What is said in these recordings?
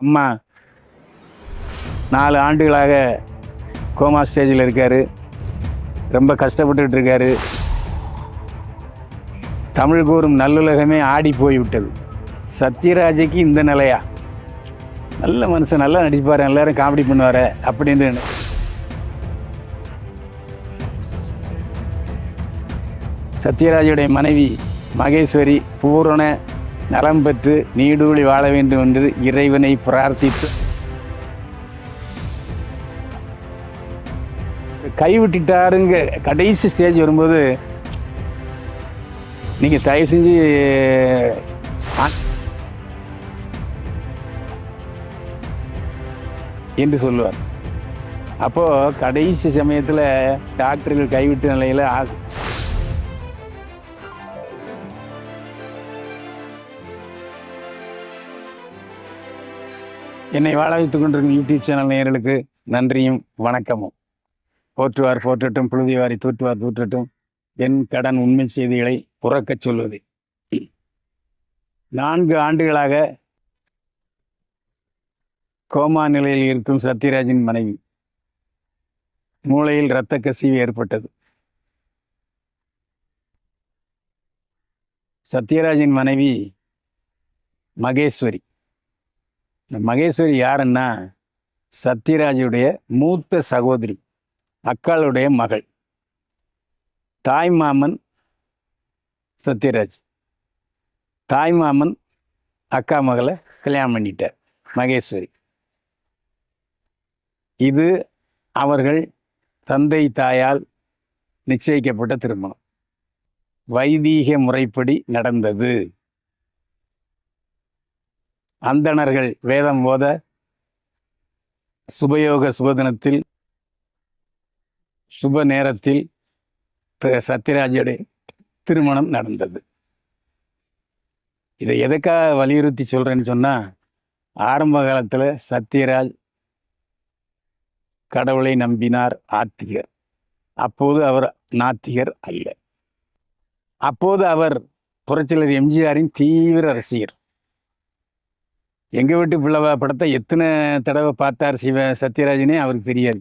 அம்மா நாலு ஆண்டுகளாக கோமா ஸ்டேஜில் இருக்கார். ரொம்ப கஷ்டப்பட்டுக்கிட்டு இருக்காரு. தமிழ் கூறும் நல்லுலகமே ஆடி போய்விட்டது. சத்யராஜுக்கு இந்த நிலையா? நல்ல மனுஷன் நல்லா நடிப்பார் எல்லாரும் காமெடி பண்ணுவார் அப்படின்னு சத்யராஜுடைய மனைவி மகேஸ்வரி பூரண நலம் பெற்று நீடூழி வாழ வேண்டும் என்று இறைவனை பிரார்த்தித்து கைவிட்டுட்டாருங்க. கடைசி ஸ்டேஜ் வரும்போது நீங்கள் தயவு செஞ்சு ஆ- என்று சொல்லுவார். அப்போது கடைசி சமயத்தில் டாக்டர்கள் கைவிட்ட நிலையில் என்னை வாழ வைத்துக் கொண்டிருக்கும் யூடியூப் சேனல் நேயர்களுக்கு நன்றியும் வணக்கமும். போற்றுவார் போற்றட்டும் புழுதிவாரி தூற்றுவார் தூற்றட்டும். என் கடன் உண்மை செய்திகளை உறக்கச் சொல்வது. நான்கு ஆண்டுகளாக கோமா நிலையில் இருக்கும் சத்யராஜின் மனைவி. மூளையில் இரத்த கசிவு ஏற்பட்டது. சத்யராஜின் மனைவி மகேஸ்வரி. இந்த மகேஸ்வரி யாருன்னா சத்யராஜுடைய மூத்த சகோதரி அக்காளுடைய மகள் தாய் மாமன் சத்யராஜ். தாய் மாமன் அக்கா மகளை கல்யாணம் பண்ணிட்டார் மகேஸ்வரி. இது அவர்கள் தந்தை தாயால் நிச்சயிக்கப்பட்ட திருமணம். வைதீக முறைப்படி நடந்தது. அந்தணர்கள் வேதம் ஓத சுபயோக சுபதினத்தில் சுப நேரத்தில் த- சத்யராஜுடைய திருமணம் நடந்தது. இதை எதுக்காக வலியுறுத்தி சொல்கிறேன்னு சொன்னால் ஆரம்ப காலத்தில் சத்யராஜ் கடவுளை நம்பினார் ஆத்திகர். அப்போது அவர் நாத்திகர் அல்ல. அப்போது அவர் புரட்சியாளர் எம்ஜிஆரின் தீவிர ரசிகர் எங்கள் வீட்டு பிள்ளை படத்தை எத்தனை தடவை பார்த்தார் சிவ சத்யராஜனே? அவருக்கு தெரியாது.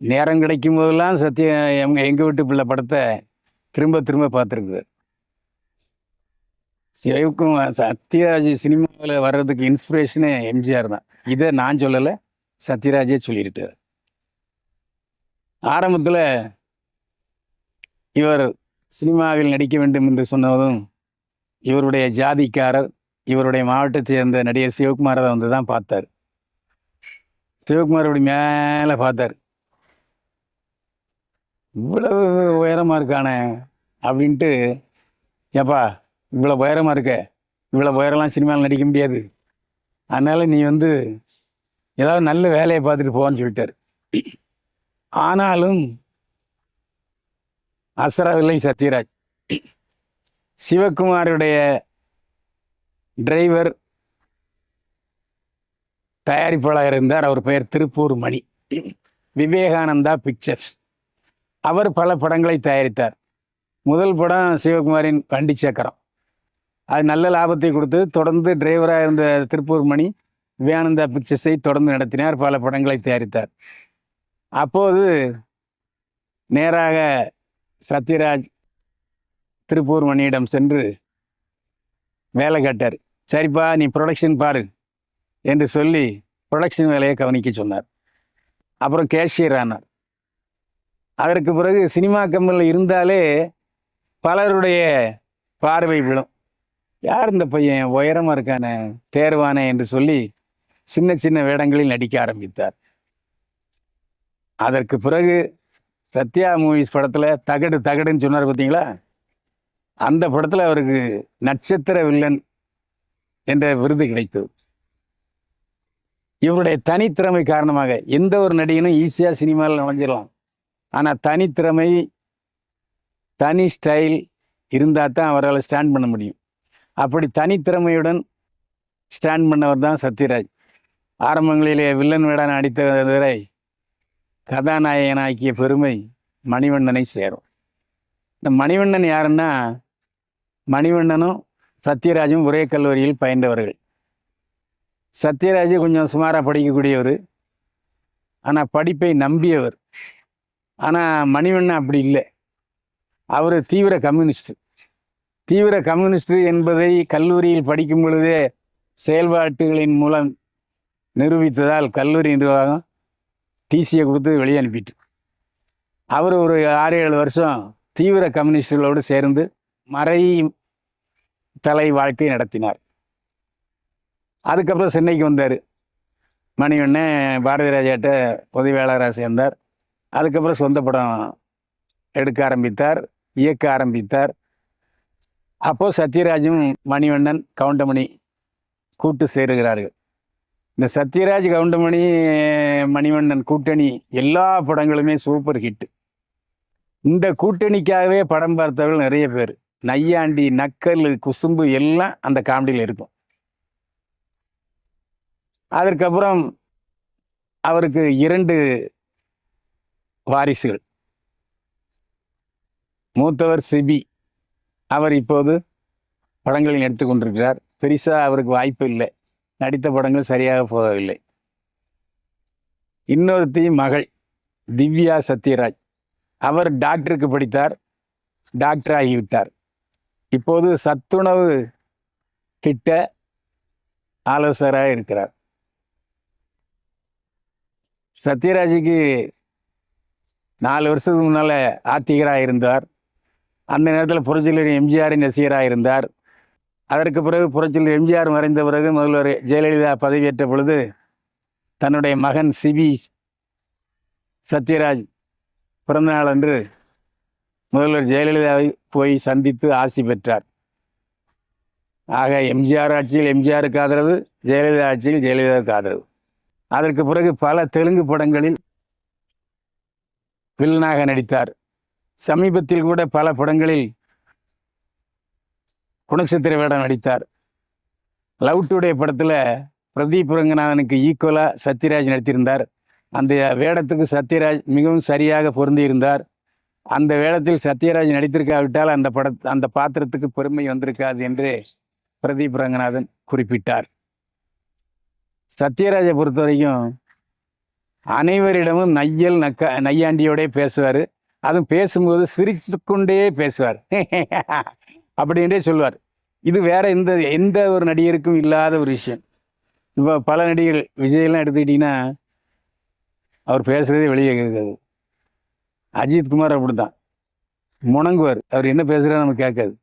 நேரம் கிடைக்கும் போதெல்லாம் சத்ய எங்கள் எங்கள் வீட்டு பிள்ளை படத்தை திரும்ப திரும்ப பார்த்துருக்குறார். சிவக்கும் சத்யராஜ் சினிமாவில் வர்றதுக்கு இன்ஸ்பிரேஷனே எம்ஜிஆர் தான். இதை நான் சொல்லலை சத்யராஜே சொல்லியிருட்டார் ஆரம்பத்தில் இவர் சினிமாவில் நடிக்க வேண்டும் என்று சொன்னதும் இவருடைய ஜாதிக்காரர் இவருடைய மாவட்டத்தை சேர்ந்த நடிகர் சிவகுமாரை வந்து தான் பார்த்தார். சிவகுமார் அப்படி மேலே பார்த்தார். இவ்வளவு உயரமாக இருக்கானே அப்படின்ட்டு ஏப்பா இவ்வளோ உயரமாக இருக்க. இவ்வளோ உயரம்லாம் சினிமாவில் நடிக்க முடியாது. அதனால் நீ வந்து ஏதாவது நல்ல வேலையை பார்த்துட்டு போவான்னு சொல்லிட்டார். ஆனாலும் அசராவில்லை சத்யராஜ். சிவகுமாருடைய டிரைவர் தயாரிப்பாளர் இருந்தார். அவர் பெயர் திருப்பூர் மணி. விவேகானந்தா பிக்சர்ஸ். அவர் பல படங்களை தயாரித்தார். முதல் படம் சிவகுமாரின் வண்டி சக்கரம். அது நல்ல லாபத்தை கொடுத்து தொடர்ந்து டிரைவராக இருந்த திருப்பூர் மணி விவேகானந்தா பிக்சர்ஸை தொடர்ந்து நடத்தினார். பல படங்களை தயாரித்தார். அப்போது நேராக சத்யராஜ் திருப்பூர் மணியிடம் சென்று வேலை கேட்டார். சரிப்பா நீ ப்ரொடக்ஷன் பாரு என்று சொல்லி ப்ரொடக்ஷன் வேலையை கவனிக்க சொன்னார். அப்புறம் கேஷியர் ஆனார். அதற்கு பிறகு சினிமா கம்பெனியில் இருந்தாலே பலருடைய பார்வை விழும். யார் இந்த பையன்? உயரமாக இருக்கான தேர்வானே என்று சொல்லி சின்ன சின்ன வேடங்களில் நடிக்க ஆரம்பித்தார். அதற்கு பிறகு சத்யா மூவிஸ் படத்தில் தகடு தகடுன்னு சொன்னார் பார்த்தீங்களா? அந்த படத்தில் அவருக்கு நட்சத்திர வில்லன் என்ற விருது கிடைத்தது. இவருடைய தனித்திறமை காரணமாக எந்த ஒரு நடிகனும் ஈஸியாக சினிமாவில் நுழைஞ்சிடலாம். ஆனால் தனித்திறமை தனி ஸ்டைல் இருந்தால் தான் அவரால் ஸ்டாண்ட் பண்ண முடியும். அப்படி தனித்திறமையுடன் ஸ்டாண்ட் பண்ணவர் தான் சத்யராஜ். ஆரம்பங்களிலே வில்லன் வேடான அடித்தவரை கதாநாயகனாக்கிய பெருமை மணிவண்ணனை சேரும். இந்த மணிவண்ணன் யாருன்னா மணிவண்ணனும் சத்யராஜும் ஒரே கல்லூரியில் பயின்றவர்கள். சத்யராஜ் கொஞ்சம் சுமாராக படிக்கக்கூடியவர். ஆனால் படிப்பை நம்பியவர். ஆனால் மணிவண்ணன் அப்படி இல்லை. அவர் தீவிர கம்யூனிஸ்ட். தீவிர கம்யூனிஸ்ட் என்பதை கல்லூரியில் படிக்கும் பொழுதே செயல்பாட்டுகளின் மூலம் நிரூபித்ததால் கல்லூரி நிர்வாகம் டிசியை கொடுத்து வெளியே அனுப்பிட்டு. அவர் ஒரு ஆறு ஏழு வருஷம் தீவிர கம்யூனிஸ்டுகளோடு சேர்ந்து மறை தலை வாழ்க்கை நடத்தினார். அதுக்கப்புறம் சென்னைக்கு வந்தார். மணிவண்ணன் பாரதி ராஜாட்ட உதவியாளராக சேர்ந்தார். அதுக்கப்புறம் சொந்த படம் எடுக்க ஆரம்பித்தார் இயக்க ஆரம்பித்தார். அப்போது சத்யராஜும் மணிவண்ணன் கவுண்டமணி கூட்டு சேருகிறார்கள். இந்த சத்யராஜ் கவுண்டமணி மணிவண்ணன் கூட்டணி எல்லா படங்களுமே சூப்பர் ஹிட் இந்த கூட்டணிக்காகவே படம் பார்த்தவர்கள் நிறைய பேர். நையாண்டி நக்கல் குசும்பு எல்லாம் அந்த காமெடியில் இருக்கும். அதற்கப்புறம் அவருக்கு இரண்டு வாரிசுகள். மூத்தவர் சிபி. அவர் இப்போது படங்களில் நடித்து கொண்டிருக்கிறார். பெரிசா அவருக்கு வாய்ப்பு இல்லை. நடித்த படங்கள் சரியாக போகவில்லை. இன்னொருத்தி மகள் திவ்யா சத்யராஜ். அவர் டாக்டருக்கு படித்தார். டாக்டர் ஆகிவிட்டார் இப்போது சத்துணவு திட்ட ஆலோசகராக இருக்கிறார் சத்யராஜுக்கு நாலு வருஷத்துக்கு முன்னால் ஆத்திகராக இருந்தார் அந்த நேரத்தில் புரட்சியலர் எம்ஜிஆரின் ரசிகராக இருந்தார் அதற்கு பிறகு புரட்சியில் எம்ஜிஆர் மறைந்த பிறகு முதல்வர் ஜெயலலிதா பதவியேற்ற பொழுது தன்னுடைய மகன் சிபி சத்யராஜ் பிறந்தநாள் அன்று முதல்வர் ஜெயலலிதாவை போய் சந்தித்து ஆசி பெற்றார். ஆக எம்ஜிஆர் ஆட்சியில் எம்ஜிஆருக்கு ஆதரவு ஜெயலலிதா ஆட்சியில் ஜெயலலிதாவுக்கு ஆதரவு. அதற்கு பிறகு பல தெலுங்கு படங்களில் வில்லனாக நடித்தார். சமீபத்தில் கூட பல படங்களில் குணச்சித்திர வேடம் நடித்தார். லவ் டுடே படத்தில் பிரதீப் ரங்கநாதனுக்கு ஈக்குவலாக சத்யராஜ் நடித்திருந்தார். அந்த வேடத்துக்கு சத்யராஜ் மிகவும் சரியாக பொருந்தியிருந்தார். அந்த வேளத்தில் சத்யராஜ் நடித்திருக்காவிட்டால் அந்த பட அந்த பாத்திரத்துக்கு பெருமை வந்திருக்காது என்று பிரதீப் ரங்கநாதன் குறிப்பிட்டார். சத்யராஜை பொறுத்த வரைக்கும் அனைவரிடமும் நையல் நக்க நையாண்டியோடே பேசுவார். அதுவும் பேசும்போது சிரித்து கொண்டே பேசுவார். அப்படின்றே சொல்வார். இது வேற எந்த எந்த ஒரு நடிகருக்கும் இல்லாத ஒரு விஷயம். இப்போ பல நடிகர்கள் விஜயெல்லாம் எடுத்துக்கிட்டிங்கன்னா அவர் பேசுகிறதே வெளியே கேட்காது அஜித் குமார் அப்படித்தான். முணங்குவார். அவர் என்ன பேசுகிறார் நமக்கு கேட்காது.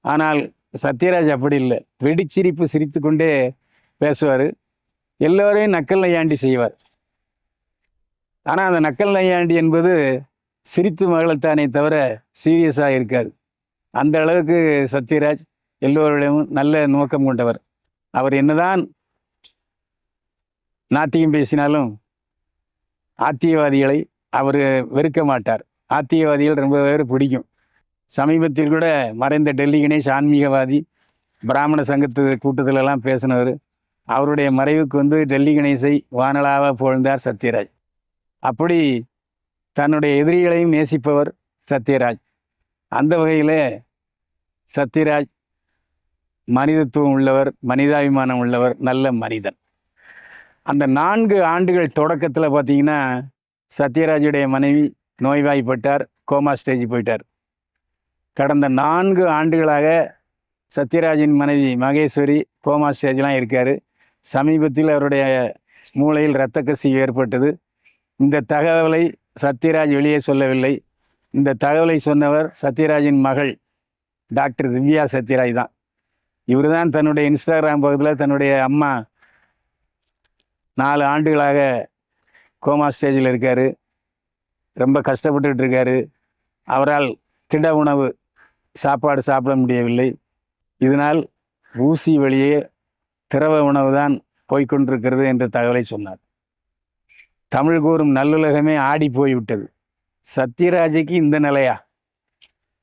ஆனால் சத்யராஜ் அப்படி இல்லை. வெடிச்சிரிப்பு சிரித்து கொண்டே பேசுவார். எல்லோரையும் நக்கல் நையாண்டி செய்வார். ஆனால் அந்த நக்கல் நையாண்டி என்பது சிரித்து மகளத்தானே தவிர சீரியஸாக இருக்காது. அந்த அளவுக்கு சத்யராஜ் எல்லோரிடமும் நல்ல நோக்கம் கொண்டவர். அவர் என்னதான் நாத்தியம் பேசினாலும் ஆத்தியவாதிகளை அவர் வெறுக்க மாட்டார். ஆத்தியவாதிகள் ரொம்ப பேர் பிடிக்கும். சமீபத்தில் கூட மறைந்த டெல்லி கணேஷ் ஆன்மீகவாதி பிராமண சங்கத்து கூட்டத்திலெல்லாம் பேசினவர். அவருடைய மறைவுக்கு வந்து டெல்லி கணேசை வானலாக புகழ்ந்தார் சத்யராஜ். அப்படி தன்னுடைய எதிரிகளையும் நேசிப்பவர் சத்யராஜ். அந்த வகையில் சத்யராஜ் மனிதத்துவம் உள்ளவர் மனிதாபிமானம் உள்ளவர் நல்ல மனிதன். அந்த நான்கு ஆண்டுகள் தொடக்கத்தில் பார்த்தீங்கன்னா சத்யராஜுடைய மனைவி நோய்வாய்ப்பட்டார் கோமா ஸ்டேஜ் போயிட்டார். கடந்த நான்கு ஆண்டுகளாக சத்யராஜின் மனைவி மகேஸ்வரி கோமா ஸ்டேஜ்லாம் இருக்கார். சமீபத்தில் அவருடைய மூளையில் இரத்த கசிவு ஏற்பட்டது. இந்த தகவலை சத்யராஜ் வெளியே சொல்லவில்லை. இந்த தகவலை சொன்னவர் சத்யராஜின் மகள் டாக்டர் திவ்யா சத்யராஜ் தான். இவர் தான் தன்னுடைய இன்ஸ்டாகிராம் பக்கத்தில் தன்னுடைய அம்மா நாலு ஆண்டுகளாக கோமா ஸ்டேஜில் இருக்கார். ரொம்ப கஷ்டப்பட்டுக்கிட்டு இருக்காரு அவரால் திட உணவு சாப்பாடு சாப்பிட முடியவில்லை. இதனால் ஊசி வழியே திரவ உணவு தான் போய்க்கொண்டிருக்கிறது என்ற தகவலை சொன்னார். தமிழ் கூறும் நல்லுலகமே ஆடி போய்விட்டது. சத்யராஜுக்கு இந்த நிலையா?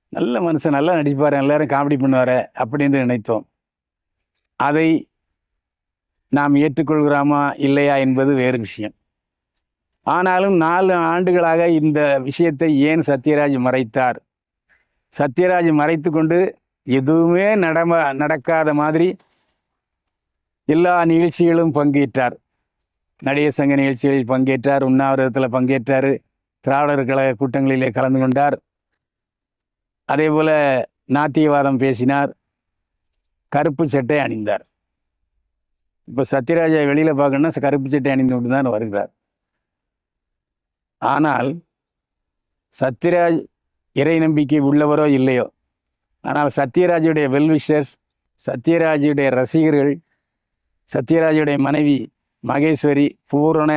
நல்ல மனுஷன் நல்லா நடிப்பார் எல்லாரும் காமெடி பண்ணுவார் அப்படின்னு நினைத்தோம். அதை நாம் ஏற்றுக்கொள்கிறோமா இல்லையா என்பது வேறு விஷயம். ஆனாலும் நாலு ஆண்டுகளாக இந்த விஷயத்தை ஏன் சத்யராஜ் மறைத்தார்? சத்யராஜ் மறைத்து கொண்டு எதுவுமே நடம நடக்காத மாதிரி எல்லா நிகழ்ச்சிகளும் பங்கேற்றார். நடிகர் சங்க நிகழ்ச்சிகளில் பங்கேற்றார் உண்ணாவிரதத்தில் பங்கேற்றார் திராவிடர் கழக கூட்டங்களிலே கலந்து கொண்டார். அதே போல் நாத்தியவாதம் பேசினார் கருப்பு சட்டை அணிந்தார். இப்போ சத்யராஜா வெளியில் பார்க்கணும்னா கருப்பு சட்டை அணிந்து கொண்டு தான் வருகிறார். ஆனால் சத்யராஜ் இறை நம்பிக்கை உள்ளவரோ இல்லையோ? ஆனால் சத்யராஜுடைய வெல்விஷர்ஸ் சத்யராஜுடைய ரசிகர்கள் சத்யராஜுடைய மனைவி மகேஸ்வரி பூரண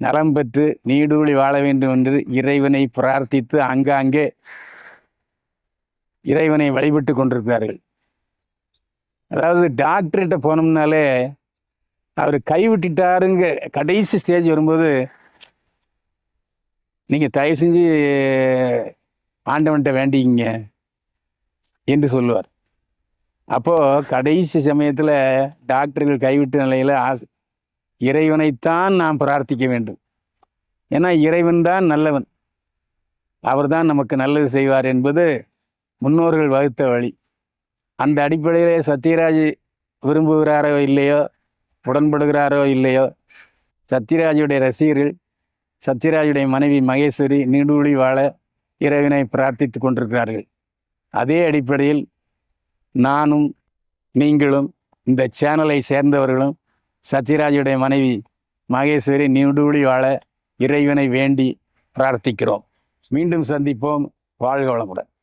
நலம் பெற்று நீடூழி வாழ வேண்டும் என்று இறைவனை பிரார்த்தித்து அங்காங்கே இறைவனை வழிபட்டு கொண்டிருக்கிறார்கள். அதாவது டாக்டர்கிட்ட போனோம்னாலே அவர் கைவிட்டுட்டாருங்க கடைசி ஸ்டேஜ் வரும்போது நீங்கள் தயவு செஞ்சு ஆண்டவன்கிட்ட வேண்டிக்கிங்க என்று சொல்லுவார். அப்போது கடைசி சமயத்தில் டாக்டர்கள் கைவிட்ட நிலையில் ஆஸ் இறைவனைத்தான் நாம் பிரார்த்திக்க வேண்டும். ஏன்னா இறைவன் தான் நல்லவன். அவர் தான் நமக்கு நல்லது செய்வார் என்பது முன்னோர்கள் வகுத்த வழி. அந்த அடிப்படையிலே சத்யராஜ் விரும்புகிறாரோ இல்லையோ உடன்படுகிறாரோ இல்லையோ சத்யராஜுடைய ரசிகர்கள் சத்யராஜுடைய மனைவி மகேஸ்வரி நீடூழி வாழ இறைவனை பிரார்த்தித்து கொண்டிருக்கிறார்கள். அதே அடிப்படையில் நானும் நீங்களும் இந்த சேனலை சேர்ந்தவர்களும் சத்யராஜுடைய மனைவி மகேஸ்வரி நீடூழி வாழ இறைவனை வேண்டி பிரார்த்திக்கிறோம். மீண்டும் சந்திப்போம். வாழ்க வளமுடன்.